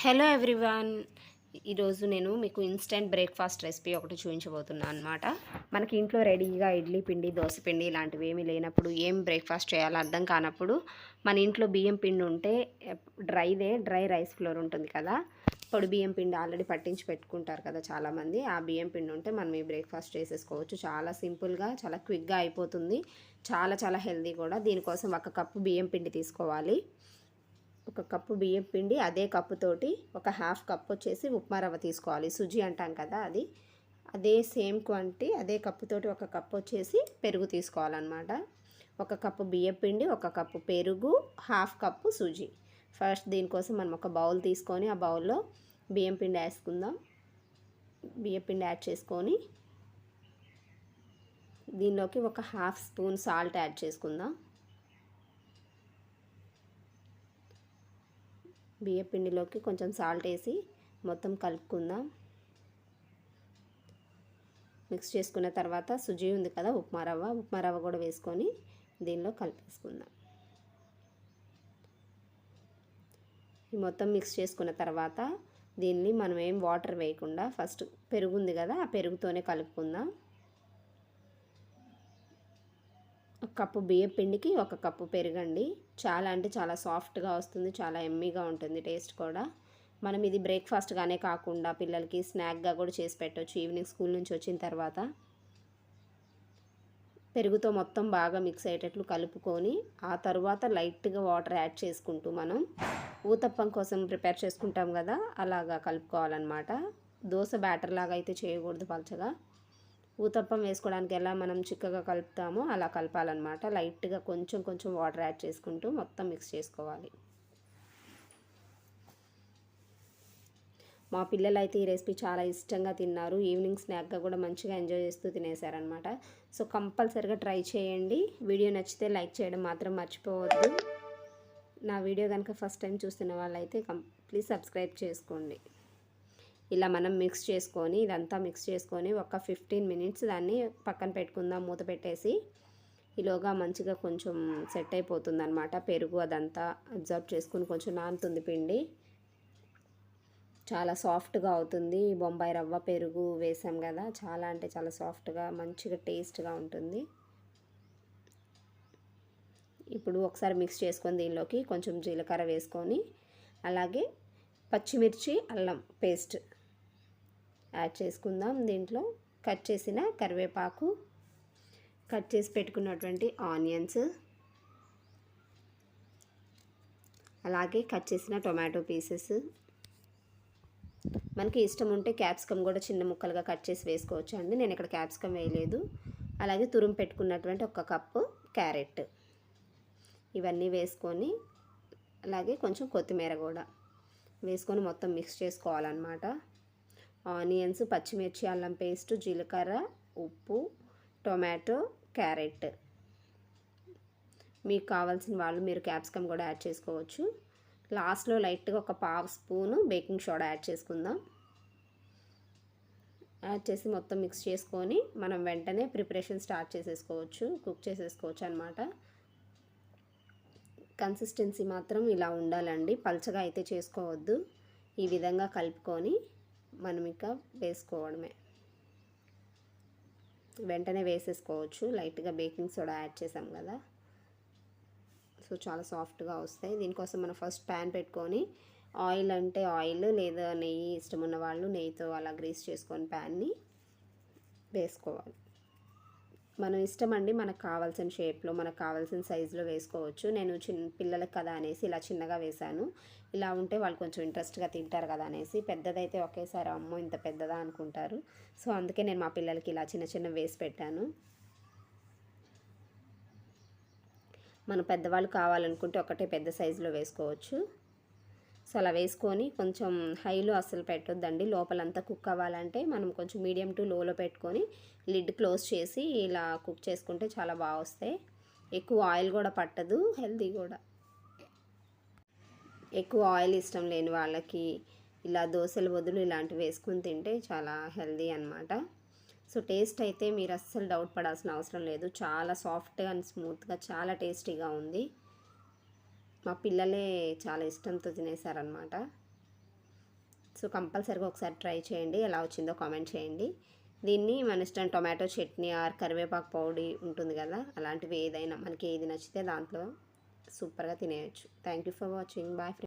Hello everyone. ఈరోజు నేను మీకు ఇన్స్టెంట్ బ్రేక్ఫాస్ట్ రెసిపీ ఒకటి చూపించబోతున్నాను అనమాట మనకి ఇంట్లో రెడీగా ఇడ్లీ పిండి దోశ పిండి ఇలాంటివి ఏమీ లేనప్పుడు ఏం బ్రేక్ఫాస్ట్ చేయాలో అర్థం కానప్పుడు మన ఇంట్లో బియ్యం పిండి ఉంటే డ్రైదే డ్రై రైస్ ఫ్లోర్ ఉంటుంది కదా. పొడి బియ్యం పిండి ఆల్రెడీ పట్టించి పెట్టుకుంటారు కదా చాలామంది. ఆ బియ్యం పిండి ఉంటే మనం ఈ బ్రేక్ఫాస్ట్ చేసేసుకోవచ్చు. చాలా సింపుల్గా చాలా క్విక్గా అయిపోతుంది. చాలా చాలా హెల్దీ కూడా. దీనికోసం ఒక కప్పు బియ్యం పిండి తీసుకోవాలి. ఒక కప్పు బియ్యం పిండి అదే కప్పుతోటి ఒక హాఫ్ కప్ వచ్చేసి ఉప్మా రవ్వ తీసుకోవాలి. సుజీ అంటాం కదా అది. అదే సేమ్ క్వాంటిటీ అదే కప్పుతోటి ఒక కప్పు వచ్చేసి పెరుగు తీసుకోవాలన్నమాట. ఒక కప్పు బియ్యం పిండి ఒక కప్పు పెరుగు హాఫ్ కప్పు సుజీ. ఫస్ట్ దీనికోసం మనం ఒక బౌల్ తీసుకొని ఆ బౌల్లో బియ్యం పిండి వేసుకుందాం. బియ్యం పిండి యాడ్ చేసుకొని దీనిలోకి ఒక హాఫ్ స్పూన్ సాల్ట్ యాడ్ చేసుకుందాం. బియ్య పిండిలోకి కొంచెం సాల్ట్ వేసి మొత్తం కలుపుకుందాం. మిక్స్ చేసుకున్న తర్వాత సుజీ ఉంది కదా ఉప్మా రవ్వ. ఉప్మా రవ్వ కూడా వేసుకొని దీనిలో కలిపేసుకుందాం. ఈ మొత్తం మిక్స్ చేసుకున్న తర్వాత దీన్ని మనం ఏం వాటర్ వేయకుండా ఫస్ట్ పెరుగు ఉంది కదా ఆ పెరుగుతోనే కలుపుకుందాం ఒక కప్పు బియ్యం పిండికి ఒక కప్పు పెరుగండి. చాలా అంటే చాలా సాఫ్ట్గా వస్తుంది చాలా ఎమ్మీగా ఉంటుంది టేస్ట్ కూడా. మనం ఇది బ్రేక్ఫాస్ట్గానే కాకుండా పిల్లలకి స్నాక్గా కూడా చేసి పెట్టవచ్చు ఈవినింగ్ స్కూల్ నుంచి వచ్చిన తర్వాత. పెరుగుతో మొత్తం బాగా మిక్స్ అయ్యేటట్లు కలుపుకొని ఆ తర్వాత లైట్గా వాటర్ యాడ్ చేసుకుంటూ మనం ఊతప్పం కోసం ప్రిపేర్ చేసుకుంటాం కదా అలాగా కలుపుకోవాలన్నమాట. దోశ బ్యాటర్ లాగా అయితే చేయకూడదు పలచగా. ఊతప్పం వేసుకోవడానికి ఎలా మనం చిక్కగా కలుపుతామో అలా కలపాలన్నమాట. లైట్గా కొంచెం కొంచెం వాటర్ యాడ్ చేసుకుంటూ మొత్తం మిక్స్ చేసుకోవాలి. మా పిల్లలు అయితే ఈ రెసిపీ చాలా ఇష్టంగా తిన్నారు. ఈవినింగ్ స్నాక్గా కూడా మంచిగా ఎంజాయ్ చేస్తూ తినేశారనమాట సో కంపల్సరిగా ట్రై చేయండి. వీడియో నచ్చితే లైక్ చేయడం మాత్రం మర్చిపోవద్దు. నా వీడియో కనుక ఫస్ట్ టైం చూస్తున్న వాళ్ళైతే అయితే ప్లీజ్ సబ్స్క్రైబ్ చేసుకోండి. ఇలా మనం మిక్స్ చేసుకొని ఇదంతా మిక్స్ చేసుకొని ఒక ఫిఫ్టీన్ మినిట్స్ దాన్ని పక్కన పెట్టుకుందాం మూత పెట్టేసి. ఈలోగా మంచిగా కొంచెం సెట్ అయిపోతుంది అనమాట పెరుగు అదంతా అబ్జర్వ్ చేసుకుని కొంచెం నానుతుంది పిండి. చాలా సాఫ్ట్గా అవుతుంది. బొంబాయి రవ్వ పెరుగు వేసాం కదా చాలా అంటే చాలా సాఫ్ట్గా మంచిగా టేస్ట్గా ఉంటుంది. ఇప్పుడు ఒకసారి మిక్స్ చేసుకొని దీనిలోకి కొంచెం జీలకర్ర వేసుకొని అలాగే పచ్చిమిర్చి అల్లం పేస్ట్ యాడ్ చేసుకుందాం. దీంట్లో కట్ చేసిన కరివేపాకు కట్ చేసి పెట్టుకున్నటువంటి ఆనియన్స్ అలాగే కట్ చేసిన టొమాటో పీసెస్. మనకి ఇష్టం ఉంటే క్యాప్సికమ్ కూడా చిన్న ముక్కలుగా కట్ చేసి వేసుకోవచ్చు అండి. నేను ఇక్కడ క్యాప్సికమ్ వేయలేదు. అలాగే తురుము పెట్టుకున్నటువంటి ఒక కప్పు క్యారెట్. ఇవన్నీ వేసుకొని అలాగే కొంచెం కొత్తిమీర కూడా వేసుకొని మొత్తం మిక్స్ చేసుకోవాలన్నమాట. ఆనియన్స్ పచ్చిమిర్చి అల్లం పేస్ట్ జీలకర్ర ఉప్పు టొమాటో క్యారెట్. మీకు కావాల్సిన వాళ్ళు మీరు క్యాప్సికమ్ కూడా యాడ్ చేసుకోవచ్చు. లాస్ట్లో లైట్గా ఒక పావు స్పూను బేకింగ్ సోడా యాడ్ చేసుకుందాం. యాడ్ చేసి మొత్తం మిక్స్ చేసుకొని మనం వెంటనే ప్రిపరేషన్ స్టార్ట్ చేసేసుకోవచ్చు కుక్ చేసేసుకోవచ్చు అనమాట కన్సిస్టెన్సీ మాత్రం ఇలా ఉండాలండి. పల్చగా అయితే చేసుకోవద్దు. ఈ విధంగా కలుపుకొని మనం ఇంకా వేసుకోవడమే. వెంటనే వేసేసుకోవచ్చు. లైట్గా బేకింగ్ సోడా యాడ్ చేసాం కదా. సో చాలా సాఫ్ట్గా వస్తాయి. దీనికోసం మనం ఫస్ట్ ప్యాన్ పెట్టుకొని ఆయిల్ అంటే ఆయిల్ లేదా నెయ్యి ఇష్టం ఉన్న వాళ్ళు నెయ్యితో అలా గ్రీస్ చేసుకొని ప్యాన్ని వేసుకోవాలి. మనం ఇష్టం అండి మనకు కావాల్సిన షేప్లో మనకు కావాల్సిన సైజులో వేసుకోవచ్చు. నేను చిన్న పిల్లలకు కదా అనేసి ఇలా చిన్నగా వేశాను. ఇలా ఉంటే వాళ్ళు కొంచెం ఇంట్రెస్ట్గా తింటారు కదా అనేసి పెద్దదైతే ఒకేసారి అమ్మో ఇంత పెద్దదా అనుకుంటారు. సో అందుకే నేను మా పిల్లలకి ఇలా చిన్న చిన్న వేసి పెట్టాను. మన పెద్దవాళ్ళు కావాలనుకుంటే ఒకటే పెద్ద సైజులో వేసుకోవచ్చు. సో అలా వేసుకొని కొంచెం హైలో అస్సలు పెట్టొద్దండి. లోపలంతా కుక్ అవ్వాలంటే మనం కొంచెం మీడియం టు లోలో పెట్టుకొని లిడ్ క్లోజ్ చేసి ఇలా కుక్ చేసుకుంటే చాలా బాగా వస్తాయి. ఎక్కువ ఆయిల్ కూడా పట్టదు హెల్తీ కూడా. ఎక్కువ ఆయిల్ ఇష్టం లేని వాళ్ళకి ఇలా దోశల బదులు ఇలాంటివి వేసుకుని తింటే చాలా హెల్దీ అనమాట సో టేస్ట్ అయితే మీరు అస్సలు డౌట్ పడాల్సిన అవసరం లేదు. చాలా సాఫ్ట్గా అండ్ స్మూత్గా చాలా టేస్టీగా ఉంది. మా పిల్లలే చాలా ఇష్టంతో తినేసారనమాట సో కంపల్సరీగా ఒకసారి ట్రై చేయండి. ఎలా వచ్చిందో కామెంట్ చేయండి. దీన్ని మన ఇష్టం టొమాటో చట్నీ ఆర్ కరివేపాకు పౌడి ఉంటుంది కదా అలాంటివి ఏదైనా మనకి ఏది నచ్చితే దాంట్లో సూపర్గా తినేయచ్చు. Thank you for watching. Bye